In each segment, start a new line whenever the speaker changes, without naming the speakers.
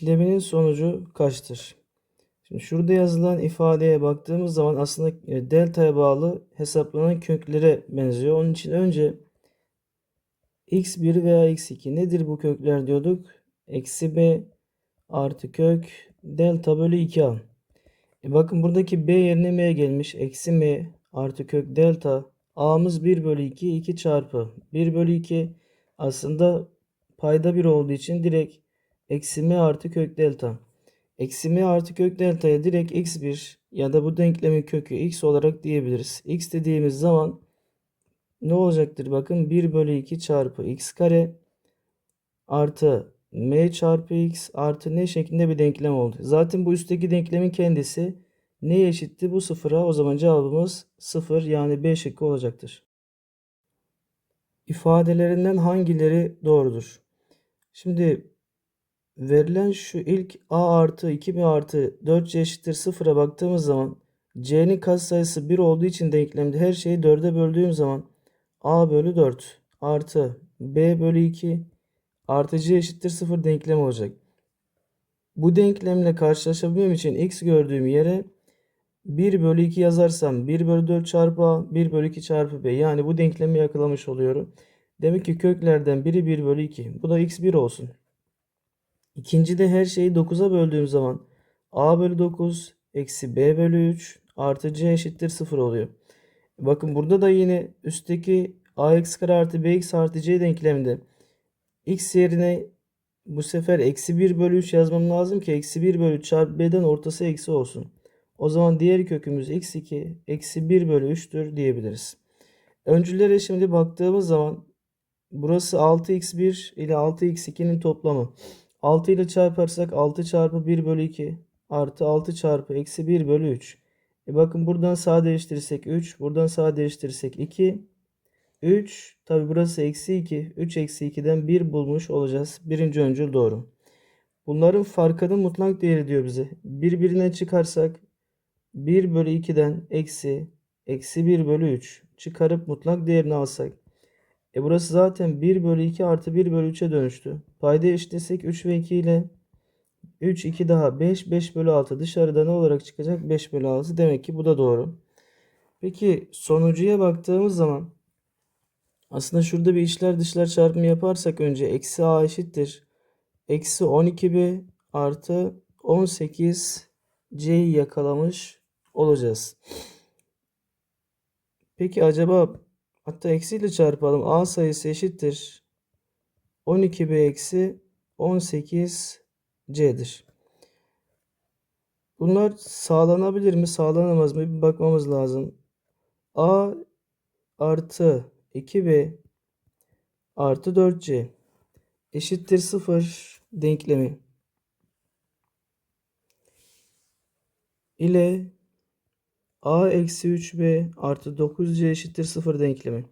işleminin sonucu kaçtır? Şimdi şurada yazılan ifadeye baktığımız zaman aslında e, delta'ya bağlı hesaplanan köklere benziyor. Onun için önce x1 veya x2 nedir bu kökler diyorduk? Eksi b artı kök delta bölü 2a. E bakın buradaki b yerine m gelmiş. Eksi m artı kök delta. a'mız 1 bölü 2 2 çarpı 1 bölü 2 aslında payda 1 olduğu için direkt eksi m artı kök delta. Eksi m artı kök delta'ya direkt x1 ya da bu denklemin kökü x olarak diyebiliriz. x dediğimiz zaman ne olacaktır? Bakın 1 bölü 2 çarpı x kare artı m çarpı x artı n şeklinde bir denklem oldu. Zaten bu üstteki denklemin kendisi neye eşitti? Bu sıfıra. O zaman cevabımız 0 yani B şıkkı olacaktır. İfadelerinden hangileri doğrudur? Şimdi verilen şu ilk a artı 2b artı 4c eşittir 0'a baktığımız zaman c'nin katsayısı 1 olduğu için denklemde her şeyi 4'e böldüğüm zaman a bölü 4 artı b bölü 2 artı c eşittir 0 denklem olacak. Bu denklemle karşılaşabilmem için x gördüğüm yere 1 bölü 2 yazarsam 1 bölü 4 çarpı a 1 bölü 2 çarpı b yani bu denklemi yakalamış oluyorum. Demek ki köklerden biri 1 bölü 2. Bu da x1 olsun. İkincide her şeyi 9'a böldüğüm zaman a bölü 9 eksi b bölü 3 artı c eşittir 0 oluyor. Bakın burada da yine üstteki ax kare artı bx artı c denkleminde x yerine bu sefer eksi 1 bölü 3 yazmam lazım ki eksi 1 bölü 3 çarpı b'den ortası eksi olsun. O zaman diğer kökümüz x2 eksi 1 bölü 3'tür diyebiliriz. Öncülere şimdi baktığımız zaman burası 6x1 ile 6x2'nin toplamı. 6 ile çarparsak 6 çarpı 1 bölü 2 artı 6 çarpı eksi 1 bölü 3. E bakın buradan sadeleştirirsek 3. Buradan sadeleştirirsek 2. 3. Tabi burası eksi 2. 3 eksi 2'den 1 bulmuş olacağız. Birinci öncül doğru. Bunların farkının mutlak değeri diyor bize. Birbirine çıkarsak 1 bölü 2'den eksi eksi 1 bölü 3 çıkarıp mutlak değerini alsak e burası zaten 1 bölü 2 artı 1 bölü 3'e dönüştü. Payda eşitlesek 3 ve 2 ile 3, 2 daha 5, 5 bölü 6 dışarıda ne olarak çıkacak? 5 bölü 6. Demek ki bu da doğru. Peki sonucuya baktığımız zaman aslında şurada bir içler dışlar çarpımı yaparsak önce eksi a eşittir. Eksi 12b artı 18c'yi yakalamış olacağız. Peki acaba Hatta eksiyle çarpalım. A sayısı eşittir. 12B eksi 18C'dir. Bunlar sağlanabilir mi? Sağlanamaz mı? Bir bakmamız lazım. A artı 2B artı 4C eşittir 0 denklemi ile a eksi 3b artı 9c eşittir 0 denklemi.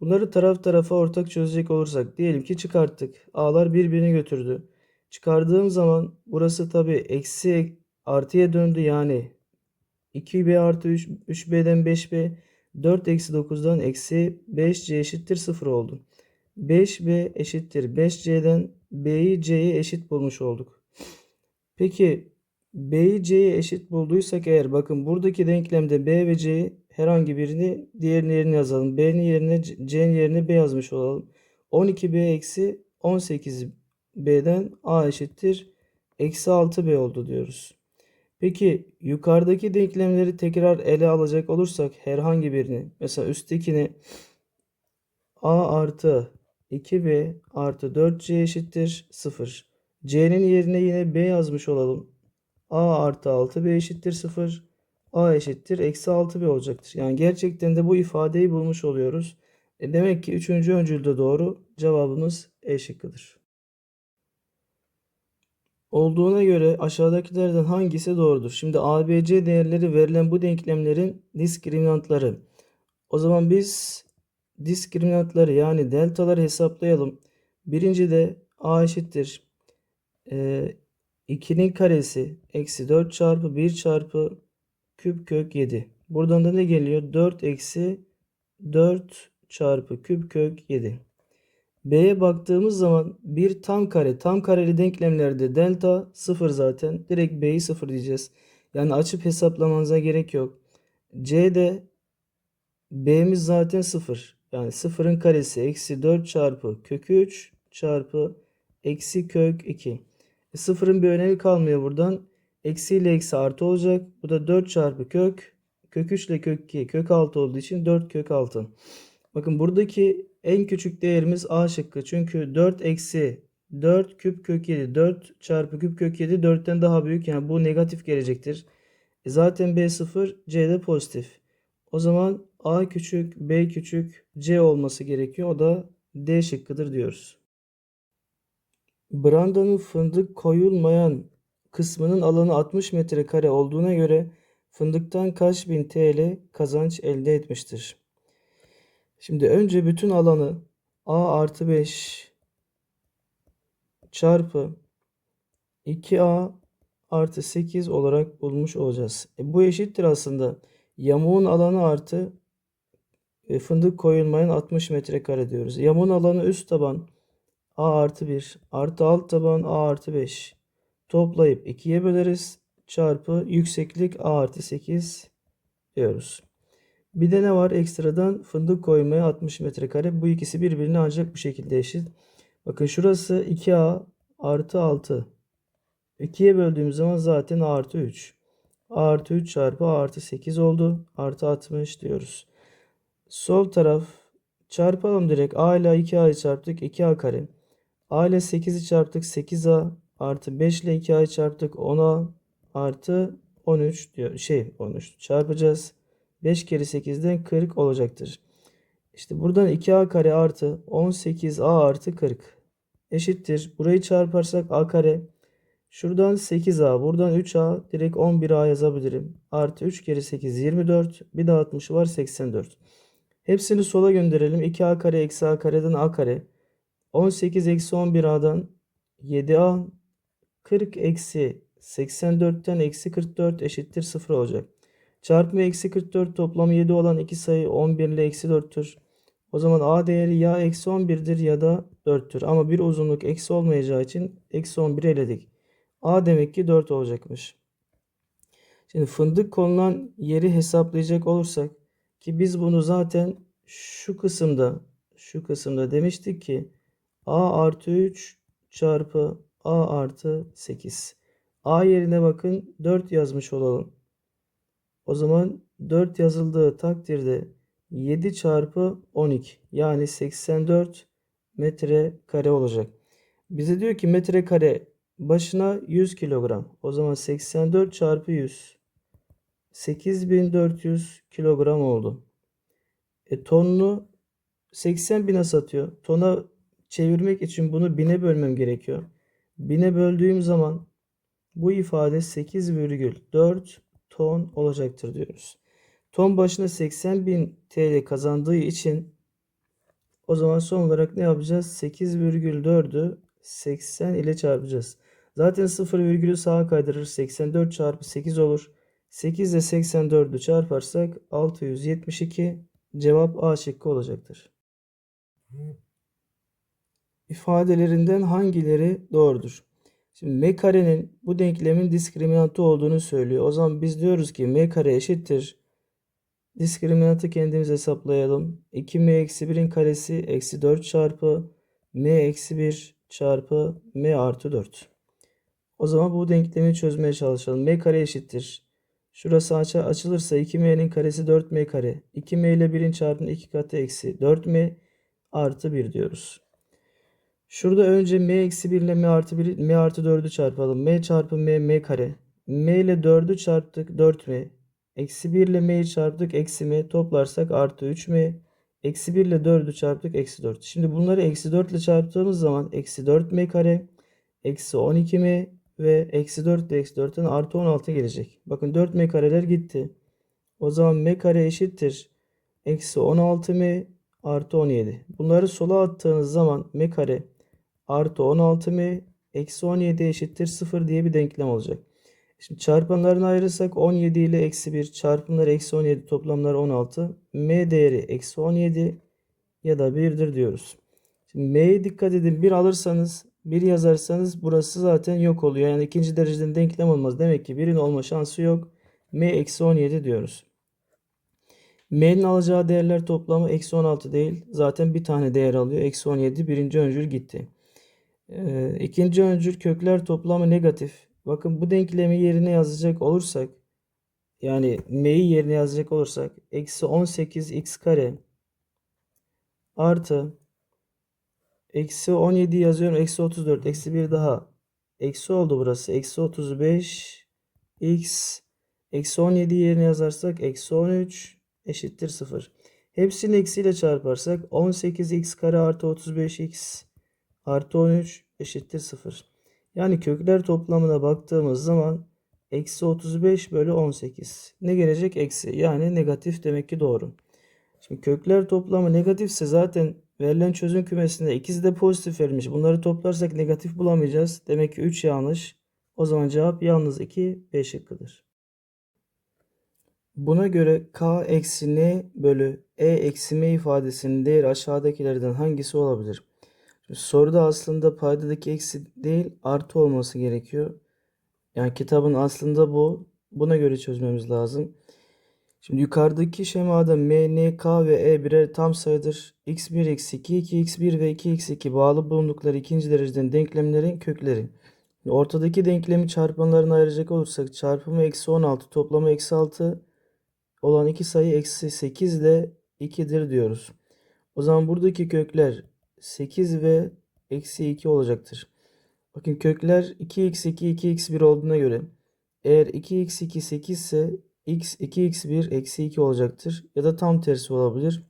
Bunları taraf tarafa ortak çözecek olursak diyelim ki çıkarttık. A'lar birbirini götürdü. Çıkardığım zaman burası tabi eksi artıya döndü yani 2b artı 3, 3b'den 5b 4 eksi 9'dan eksi 5c eşittir 0 oldu. 5b eşittir 5c'den b'yi c'ye eşit bulmuş olduk. Peki B'yi C'ye eşit bulduysak eğer bakın buradaki denklemde B ve C herhangi birini diğerinin yerine yazalım. B'nin yerine C'nin yerine B yazmış olalım. 12B eksi 18B'den A eşittir. Eksi 6B oldu diyoruz. Peki yukarıdaki denklemleri tekrar ele alacak olursak herhangi birini mesela üsttekini A artı 2B artı 4C eşittir 0. C'nin yerine yine B yazmış olalım a artı 6b eşittir 0. a eşittir eksi 6b olacaktır. Yani gerçekten de bu ifadeyi bulmuş oluyoruz. E demek ki 3. öncülde doğru. Cevabımız E şıkkıdır. Olduğuna göre aşağıdakilerden hangisi doğrudur? Şimdi ABC değerleri verilen bu denklemlerin diskriminantları. O zaman biz diskriminantları yani deltaları hesaplayalım. Birinci de a eşittir. E, 2'nin karesi eksi 4 çarpı 1 çarpı küp kök 7. Buradan da ne geliyor? 4 eksi 4 çarpı küp kök 7. B'ye baktığımız zaman bir tam kare. Tam kareli denklemlerde delta 0 zaten. Direkt B'yi 0 diyeceğiz. Yani açıp hesaplamanıza gerek yok. C'de B'miz zaten 0. Yani 0'ın karesi eksi 4 çarpı kök 3 çarpı eksi kök 2. E, sıfırın bir önemi kalmıyor buradan. Eksi ile eksi artı olacak. Bu da 4 çarpı kök. Kök 3 ile kök 2 kök 6 olduğu için 4 kök 6. Bakın buradaki en küçük değerimiz A şıkkı. Çünkü 4 eksi 4 küp kök 7. 4 çarpı küp kök 7 4'ten daha büyük. Yani bu negatif gelecektir. E zaten B 0 C de pozitif. O zaman A küçük B küçük C olması gerekiyor. O da D şıkkıdır diyoruz. Brandanın fındık koyulmayan kısmının alanı 60 metrekare olduğuna göre fındıktan kaç bin TL kazanç elde etmiştir? Şimdi önce bütün alanı A artı 5 çarpı 2A artı 8 olarak bulmuş olacağız. E, bu eşittir aslında. Yamuğun alanı artı e, fındık koyulmayan 60 metrekare diyoruz. Yamuğun alanı üst taban A artı 1 artı alt taban A artı 5 toplayıp 2'ye böleriz. Çarpı yükseklik A artı 8 diyoruz. Bir de ne var ekstradan fındık koymaya 60 metrekare. Bu ikisi birbirine ancak bu şekilde eşit. Bakın şurası 2A artı 6. 2'ye böldüğümüz zaman zaten A artı 3. A artı 3 çarpı A artı 8 oldu. Artı 60 diyoruz. Sol taraf çarpalım direkt. A ile 2A'yı çarptık. 2A kare. A ile 8'i çarptık. 8A artı 5 ile 2A'yı çarptık. 10A artı 13 diyor. Şey 13 çarpacağız. 5 kere 8'den 40 olacaktır. İşte buradan 2A kare artı 18A artı 40 eşittir. Burayı çarparsak A kare. Şuradan 8A buradan 3A direkt 11A yazabilirim. Artı 3 kere 8 24. Bir de 60 var 84. Hepsini sola gönderelim. 2A kare eksi A kareden A kare. 18 eksi 11A'dan 7A 40 eksi 84'ten eksi 44 eşittir 0 olacak. Çarpımı eksi 44 toplamı 7 olan iki sayı 11 ile eksi 4'tür. O zaman A değeri ya eksi 11'dir ya da 4'tür. Ama bir uzunluk eksi olmayacağı için eksi 11 eledik. A demek ki 4 olacakmış. Şimdi fındık konulan yeri hesaplayacak olursak ki biz bunu zaten şu kısımda şu kısımda demiştik ki A artı 3 çarpı A artı 8. A yerine bakın 4 yazmış olalım. O zaman 4 yazıldığı takdirde 7 çarpı 12 yani 84 metre kare olacak. Bize diyor ki metre kare başına 100 kilogram. O zaman 84 çarpı 100 8400 kilogram oldu. E tonunu 80 bine satıyor. Tona çevirmek için bunu bine bölmem gerekiyor. Bine böldüğüm zaman bu ifade 8,4 ton olacaktır diyoruz. Ton başına 80 bin TL kazandığı için o zaman son olarak ne yapacağız? 8,4'ü 80 ile çarpacağız. Zaten 0 sağa kaydırır. 84 çarpı 8 olur. 8 ile 84'ü çarparsak 672 cevap A şıkkı olacaktır. İfadelerinden hangileri doğrudur? Şimdi m karenin bu denklemin diskriminantı olduğunu söylüyor. O zaman biz diyoruz ki m kare eşittir. Diskriminantı kendimiz hesaplayalım. 2m eksi 1'in karesi eksi 4 çarpı m eksi 1 çarpı m artı 4. O zaman bu denklemi çözmeye çalışalım. m kare eşittir. Şurası aç açılırsa 2m'nin karesi 4m kare. 2m ile 1'in çarpımı 2 katı eksi 4m artı 1 diyoruz. Şurada önce m eksi 1 ile m artı 1 m artı 4'ü çarpalım. m çarpı m m kare. m ile 4'ü çarptık 4m. Eksi 1 ile m'yi çarptık eksi m. Toplarsak artı 3m. Eksi 1 ile 4'ü çarptık eksi 4. Şimdi bunları eksi 4 ile çarptığımız zaman eksi 4m kare. Eksi 12m ve eksi 4 ile eksi 4'ten artı 16 gelecek. Bakın 4m kareler gitti. O zaman m kare eşittir. Eksi 16m artı 17. Bunları sola attığınız zaman m kare artı 16m eksi 17 eşittir 0 diye bir denklem olacak. Şimdi çarpanlarını ayırırsak 17 ile eksi 1 çarpımlar eksi 17 toplamlar 16. m değeri eksi 17 ya da 1'dir diyoruz. Şimdi m'ye dikkat edin. 1 alırsanız 1 yazarsanız burası zaten yok oluyor. Yani ikinci dereceden denklem olmaz. Demek ki 1'in olma şansı yok. m eksi 17 diyoruz. M'nin alacağı değerler toplamı eksi 16 değil. Zaten bir tane değer alıyor. Eksi 17 birinci öncül gitti. Ee, ikinci öncül kökler toplamı negatif. Bakın bu denklemi yerine yazacak olursak yani m'yi yerine yazacak olursak eksi 18x kare artı eksi 17 yazıyorum. Eksi 34 eksi 1 daha eksi oldu burası. Eksi 35 x eksi 17 yerine yazarsak eksi 13 eşittir 0. Hepsini eksiyle çarparsak 18x kare artı 35x artı 13 eşittir 0. Yani kökler toplamına baktığımız zaman eksi 35 bölü 18. Ne gelecek? Eksi. Yani negatif demek ki doğru. Şimdi kökler toplamı negatifse zaten verilen çözüm kümesinde ikisi de pozitif verilmiş. Bunları toplarsak negatif bulamayacağız. Demek ki 3 yanlış. O zaman cevap yalnız 2 B şıkkıdır. Buna göre k eksi n bölü e eksi m ifadesinin değeri aşağıdakilerden hangisi olabilir? Soruda aslında paydadaki eksi değil artı olması gerekiyor. Yani kitabın aslında bu. Buna göre çözmemiz lazım. Şimdi yukarıdaki şemada m, n, k ve e birer tam sayıdır. x1 eksi 2, 2x1 ve 2x2 bağlı bulundukları ikinci dereceden denklemlerin kökleri. Ortadaki denklemi çarpanlarına ayıracak olursak çarpımı eksi 16 toplamı eksi 6 olan iki sayı eksi 8 ile 2'dir diyoruz. O zaman buradaki kökler 8 ve eksi 2 olacaktır. Bakın kökler 2x2 2x1 olduğuna göre eğer 2x2 8 ise x 2x1 eksi 2 olacaktır. Ya da tam tersi olabilir.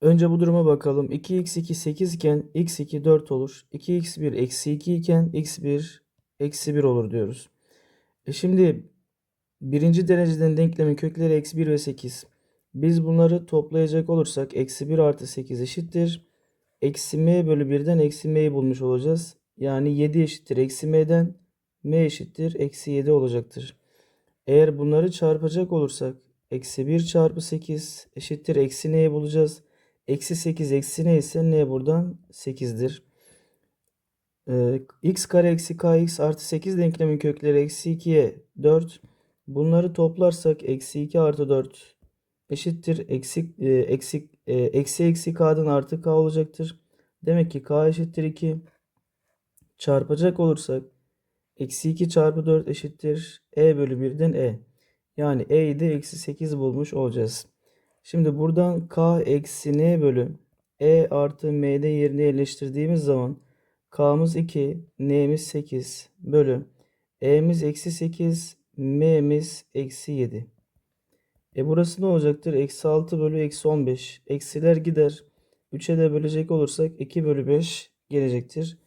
Önce bu duruma bakalım. 2x2 8 iken x2 4 olur. 2x1 eksi 2 iken x1 eksi 1 olur diyoruz. E şimdi birinci dereceden denklemin kökleri eksi 1 ve 8. Biz bunları toplayacak olursak eksi 1 artı 8 eşittir. Eksi m bölü 1'den eksi m'yi bulmuş olacağız. Yani 7 eşittir eksi m'den m eşittir eksi 7 olacaktır. Eğer bunları çarpacak olursak eksi 1 çarpı 8 eşittir eksi n'yi bulacağız. Eksi 8 eksi ne ise n buradan 8'dir. Ee, x kare eksi kx artı 8 denklemin kökleri eksi 2'ye 4. Bunları toplarsak eksi 2 artı 4 eşittir eksi, e, eksi, e, eksi eksi k'dan artı k olacaktır. Demek ki k eşittir 2. Çarpacak olursak eksi 2 çarpı 4 eşittir e bölü 1'den e. Yani e'yi de eksi 8 bulmuş olacağız. Şimdi buradan k eksi n bölü e artı m'de yerine yerleştirdiğimiz zaman k'mız 2, n'miz 8 bölü e'miz eksi 8, m'miz eksi 7. E burası ne olacaktır? Eksi 6 bölü eksi 15. Eksiler gider. 3'e de bölecek olursak 2 bölü 5 gelecektir.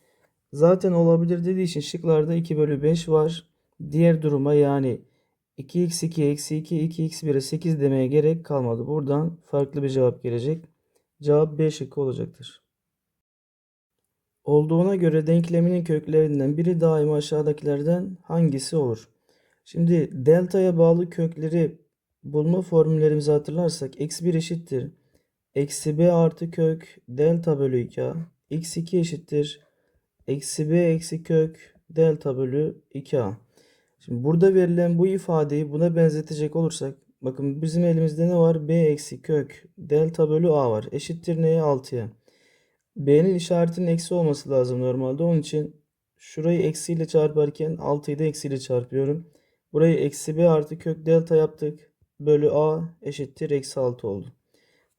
Zaten olabilir dediği için şıklarda 2 bölü 5 var. Diğer duruma yani 2x2 eksi 2 2x1'e 8 demeye gerek kalmadı. Buradan farklı bir cevap gelecek. Cevap B şıkkı olacaktır. Olduğuna göre denkleminin köklerinden biri daima aşağıdakilerden hangisi olur? Şimdi delta'ya bağlı kökleri bulma formüllerimizi hatırlarsak x1 eşittir. Eksi b artı kök delta bölü 2a. x2 eşittir. Eksi b eksi kök delta bölü 2a. Şimdi burada verilen bu ifadeyi buna benzetecek olursak bakın bizim elimizde ne var? b eksi kök delta bölü a var. Eşittir neye? 6'ya. b'nin işaretinin eksi olması lazım normalde. Onun için şurayı eksiyle çarparken 6'yı da eksiyle çarpıyorum. Burayı eksi b artı kök delta yaptık. Bölü a eşittir eksi 6 oldu.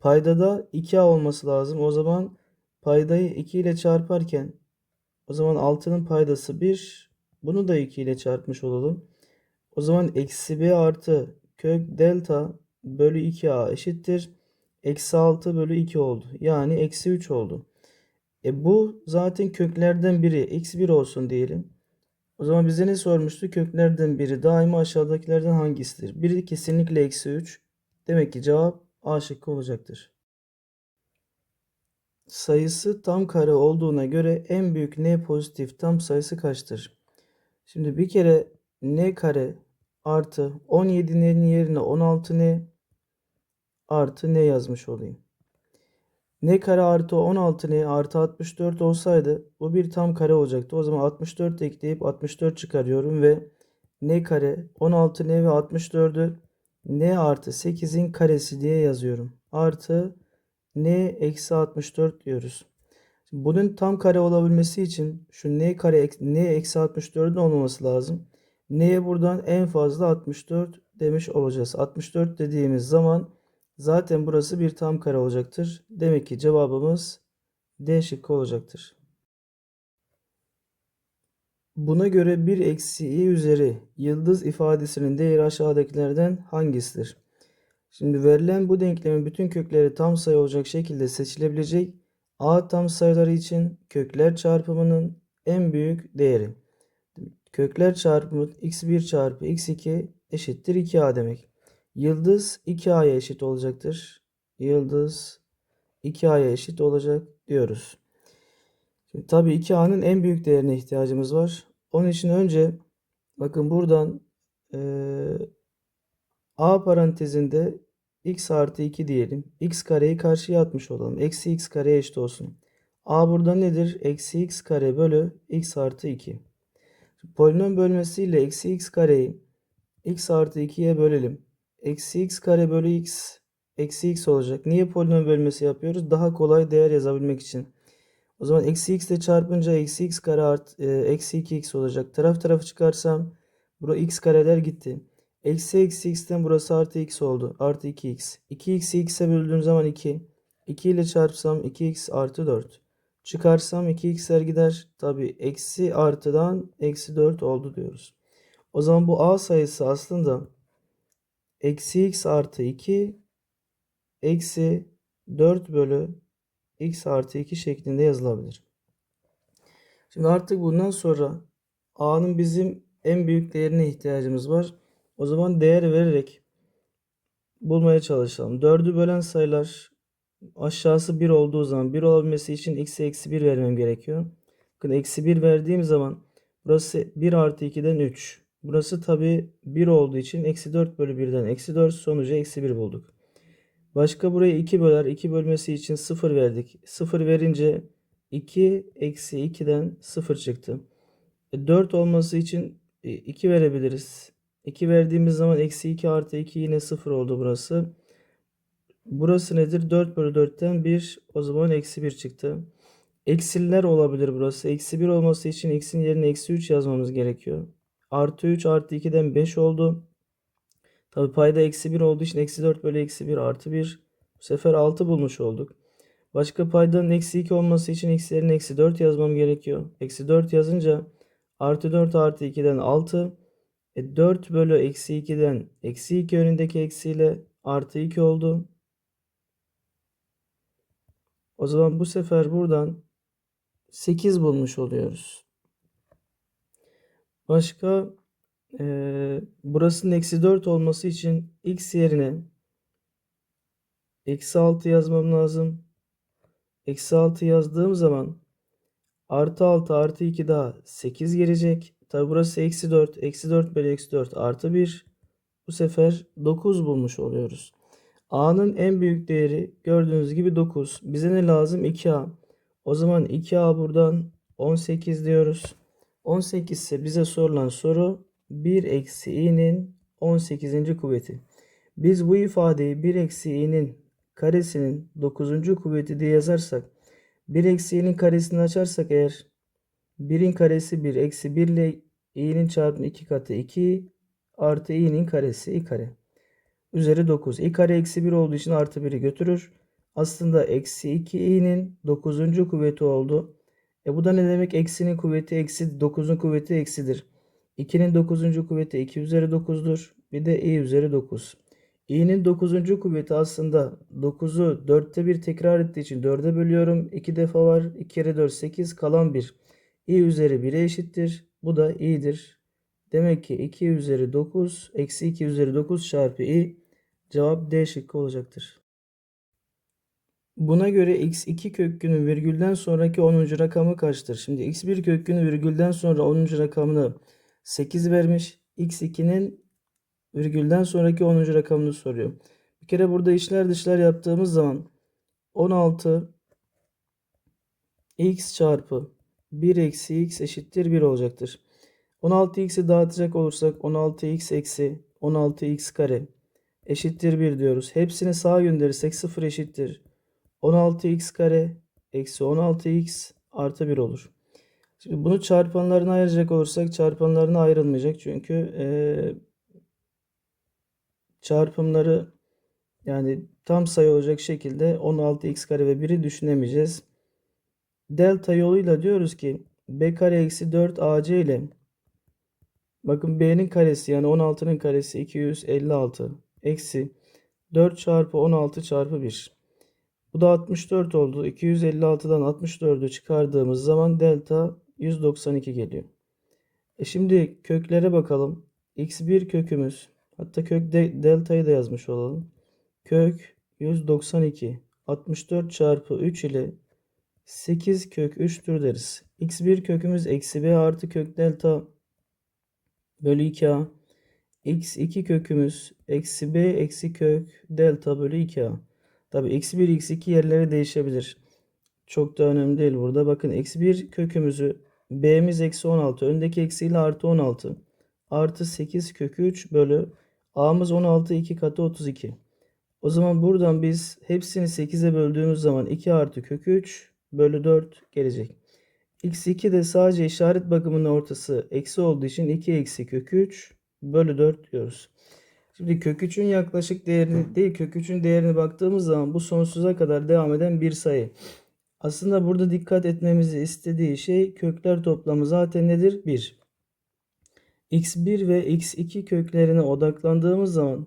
Paydada 2a olması lazım. O zaman paydayı 2 ile çarparken o zaman 6'nın paydası 1. Bunu da 2 ile çarpmış olalım. O zaman eksi b artı kök delta bölü 2a eşittir. Eksi 6 bölü 2 oldu. Yani eksi 3 oldu. E bu zaten köklerden biri. x1 olsun diyelim. O zaman bize ne sormuştu? Köklerden biri daima aşağıdakilerden hangisidir? Biri kesinlikle eksi 3. Demek ki cevap A şıkkı olacaktır. Sayısı tam kare olduğuna göre en büyük n pozitif tam sayısı kaçtır? Şimdi bir kere n kare artı 17n'nin yerine 16n artı n yazmış olayım. N kare artı 16n artı 64 olsaydı bu bir tam kare olacaktı. O zaman 64 ekleyip 64 çıkarıyorum ve n kare 16n ve 64'ü n artı 8'in karesi diye yazıyorum. Artı n eksi 64 diyoruz. Bunun tam kare olabilmesi için şu n kare n eksi 64'ün olmaması lazım. n'ye buradan en fazla 64 demiş olacağız. 64 dediğimiz zaman zaten burası bir tam kare olacaktır. Demek ki cevabımız D şıkkı olacaktır. Buna göre 1 eksi i üzeri yıldız ifadesinin değeri aşağıdakilerden hangisidir? Şimdi verilen bu denklemin bütün kökleri tam sayı olacak şekilde seçilebilecek a tam sayıları için kökler çarpımının en büyük değeri. Kökler çarpımı x1 çarpı x2 eşittir 2a demek. Yıldız 2a'ya eşit olacaktır. Yıldız 2a'ya eşit olacak diyoruz. Şimdi tabii 2a'nın en büyük değerine ihtiyacımız var. Onun için önce bakın buradan eee, a parantezinde x artı 2 diyelim. x kareyi karşıya atmış olalım. Eksi x kareye eşit olsun. a burada nedir? Eksi x kare bölü x artı 2. Polinom bölmesiyle eksi x kareyi x artı 2'ye bölelim. Eksi x kare bölü x eksi x olacak. Niye polinom bölmesi yapıyoruz? Daha kolay değer yazabilmek için. O zaman eksi x ile çarpınca eksi x kare art, e, eksi 2x olacak. Taraf tarafı çıkarsam bura x kareler gitti. Eksi eksi x'ten burası artı x oldu. Artı 2x. 2x'i x'e böldüğüm zaman 2. 2 ile çarpsam 2x artı 4. Çıkarsam 2x'ler gider. Tabi eksi artıdan eksi 4 oldu diyoruz. O zaman bu a sayısı aslında eksi x artı 2 eksi 4 bölü x artı 2 şeklinde yazılabilir. Şimdi artık bundan sonra a'nın bizim en büyük değerine ihtiyacımız var. O zaman değer vererek bulmaya çalışalım. 4'ü bölen sayılar aşağısı 1 olduğu zaman 1 olabilmesi için x'e eksi 1 vermem gerekiyor. Bakın eksi 1 verdiğim zaman burası 1 artı 2'den 3. Burası tabi 1 olduğu için eksi 4 bölü 1'den eksi 4 sonucu eksi 1 bulduk. Başka burayı 2 böler. 2 bölmesi için 0 verdik. 0 verince 2 eksi 2'den 0 çıktı. E, 4 olması için 2 verebiliriz. 2 verdiğimiz zaman eksi 2 artı 2 yine 0 oldu burası. Burası nedir? 4 bölü 4'ten 1. O zaman eksi 1 çıktı. Eksiller olabilir burası. Eksi 1 olması için x'in yerine eksi 3 yazmamız gerekiyor. Artı 3 artı 2'den 5 oldu. Tabi payda eksi 1 olduğu için eksi 4 bölü eksi 1 artı 1. Bu sefer 6 bulmuş olduk. Başka paydanın eksi 2 olması için yerine eksi 4 yazmam gerekiyor. Eksi 4 yazınca artı 4 artı 2'den 6. E 4 bölü eksi 2'den eksi 2 önündeki eksiyle artı 2 oldu. O zaman bu sefer buradan 8 bulmuş oluyoruz. Başka ee, burasının eksi 4 olması için x yerine eksi 6 yazmam lazım. Eksi 6 yazdığım zaman artı 6 artı 2 daha 8 gelecek. Tabi burası eksi 4. Eksi 4 bölü eksi 4 artı 1. Bu sefer 9 bulmuş oluyoruz. A'nın en büyük değeri gördüğünüz gibi 9. Bize ne lazım? 2A. O zaman 2A buradan 18 diyoruz. 18 ise bize sorulan soru 1 eksi i'nin 18. kuvveti. Biz bu ifadeyi 1 eksi i'nin karesinin 9. kuvveti diye yazarsak 1 eksi i'nin karesini açarsak eğer 1'in karesi 1 eksi 1 ile i'nin çarpımı 2 katı 2 artı i'nin karesi i kare. Üzeri 9. i kare eksi 1 olduğu için artı 1'i götürür. Aslında eksi 2 i'nin 9. kuvveti oldu. E bu da ne demek? Eksinin kuvveti eksi 9'un kuvveti eksidir. 2'nin 9. kuvveti 2 üzeri 9'dur. Bir de i üzeri 9. i'nin 9. kuvveti aslında 9'u 4'te 1 tekrar ettiği için 4'e bölüyorum. 2 defa var. 2 kere 4 8 kalan 1. i üzeri 1'e eşittir. Bu da i'dir. Demek ki 2 üzeri 9 eksi 2 üzeri 9 çarpı i cevap D şıkkı olacaktır. Buna göre x2 kökünün virgülden sonraki 10. rakamı kaçtır? Şimdi x1 kökünün virgülden sonra 10. rakamını 8 vermiş. x2'nin virgülden sonraki 10. rakamını soruyor. Bir kere burada içler dışlar yaptığımız zaman 16 x çarpı 1 eksi x eşittir 1 olacaktır. 16x'i dağıtacak olursak 16x eksi 16x kare eşittir 1 diyoruz. Hepsini sağa gönderirsek 0 eşittir. 16x kare eksi 16x artı 1 olur. Şimdi bunu çarpanlarına ayıracak olursak çarpanlarına ayrılmayacak. Çünkü eee, çarpımları yani tam sayı olacak şekilde 16x kare ve 1'i düşünemeyeceğiz. Delta yoluyla diyoruz ki b kare eksi 4 ac ile bakın b'nin karesi yani 16'nın karesi 256 eksi 4 çarpı 16 çarpı 1. Bu da 64 oldu. 256'dan 64'ü çıkardığımız zaman delta 192 geliyor. E şimdi köklere bakalım. x1 kökümüz hatta kök de, deltayı da yazmış olalım. Kök 192 64 çarpı 3 ile 8 kök 3'tür deriz. x1 kökümüz eksi b artı kök delta bölü 2a. x2 kökümüz eksi b eksi kök delta bölü 2a. Tabi x1 x2 yerleri değişebilir. Çok da önemli değil burada. Bakın eksi 1 kökümüzü b'miz eksi 16. Öndeki eksiyle artı 16. Artı 8 kök 3 bölü a'mız 16 2 katı 32. O zaman buradan biz hepsini 8'e böldüğümüz zaman 2 artı kök 3 bölü 4 gelecek. x2 de sadece işaret bakımının ortası eksi olduğu için 2 eksi kök 3 bölü 4 diyoruz. Şimdi kök 3'ün yaklaşık değerini değil kök 3'ün değerini baktığımız zaman bu sonsuza kadar devam eden bir sayı. Aslında burada dikkat etmemizi istediği şey kökler toplamı zaten nedir? 1. x1 ve x2 köklerine odaklandığımız zaman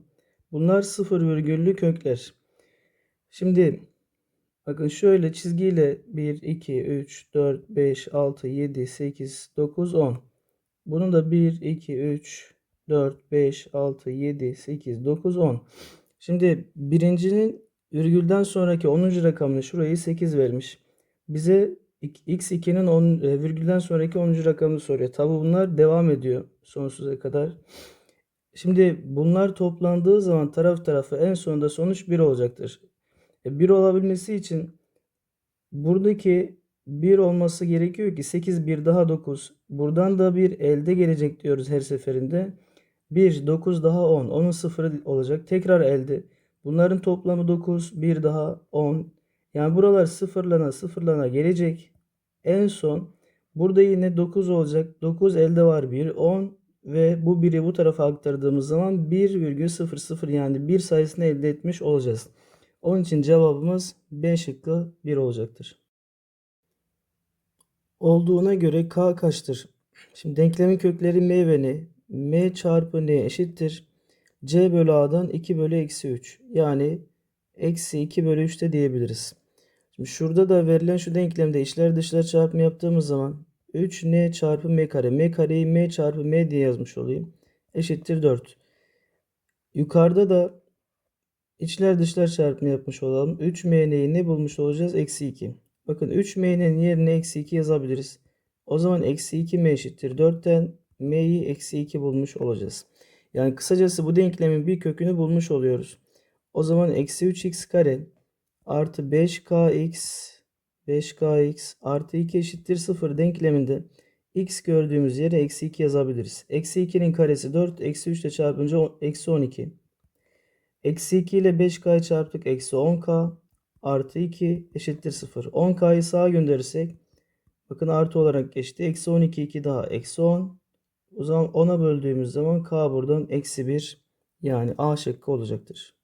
bunlar sıfır virgüllü kökler. Şimdi bakın şöyle çizgiyle 1, 2, 3, 4, 5, 6, 7, 8, 9, 10. Bunun da 1, 2, 3, 4, 5, 6, 7, 8, 9, 10. Şimdi birincinin virgülden sonraki 10. rakamını şurayı 8 vermiş. Bize x2'nin 10, e, virgülden sonraki 10. rakamını soruyor. Tabi bunlar devam ediyor sonsuza kadar. Şimdi bunlar toplandığı zaman taraf tarafa en sonunda sonuç 1 olacaktır. E, 1 olabilmesi için buradaki 1 olması gerekiyor ki 8 1 daha 9. Buradan da bir elde gelecek diyoruz her seferinde. 1 9 daha 10. 10'un sıfırı olacak. Tekrar elde. Bunların toplamı 9. 1 daha 10. Yani buralar sıfırlana sıfırlana gelecek. En son burada yine 9 olacak. 9 elde var 1. 10 ve bu 1'i bu tarafa aktardığımız zaman 1,00 yani 1 sayısını elde etmiş olacağız. Onun için cevabımız B şıkkı 1 olacaktır. Olduğuna göre K kaçtır? Şimdi denklemin kökleri M ve N. M çarpı N eşittir. C bölü A'dan 2 bölü eksi 3. Yani eksi 2 bölü 3 de diyebiliriz. Şimdi şurada da verilen şu denklemde içler dışlar çarpımı yaptığımız zaman 3n çarpı m kare. m kareyi m çarpı m diye yazmış olayım. Eşittir 4. Yukarıda da içler dışlar çarpımı yapmış olalım. 3m'yi ne bulmuş olacağız? Eksi 2. Bakın 3m'nin yerine eksi 2 yazabiliriz. O zaman eksi 2m eşittir 4'ten m'yi eksi 2 bulmuş olacağız. Yani kısacası bu denklemin bir kökünü bulmuş oluyoruz. O zaman eksi 3x kare artı 5kx 5kx artı 2 eşittir 0 denkleminde x gördüğümüz yere eksi 2 yazabiliriz. Eksi 2'nin karesi 4. Eksi 3 ile çarpınca eksi 12. Eksi 2 ile 5k'yı çarptık. Eksi 10k artı 2 eşittir 0. 10k'yı sağa gönderirsek bakın artı olarak geçti. Eksi 12 2 daha eksi 10. O zaman 10'a böldüğümüz zaman k buradan eksi 1 yani A şıkkı olacaktır.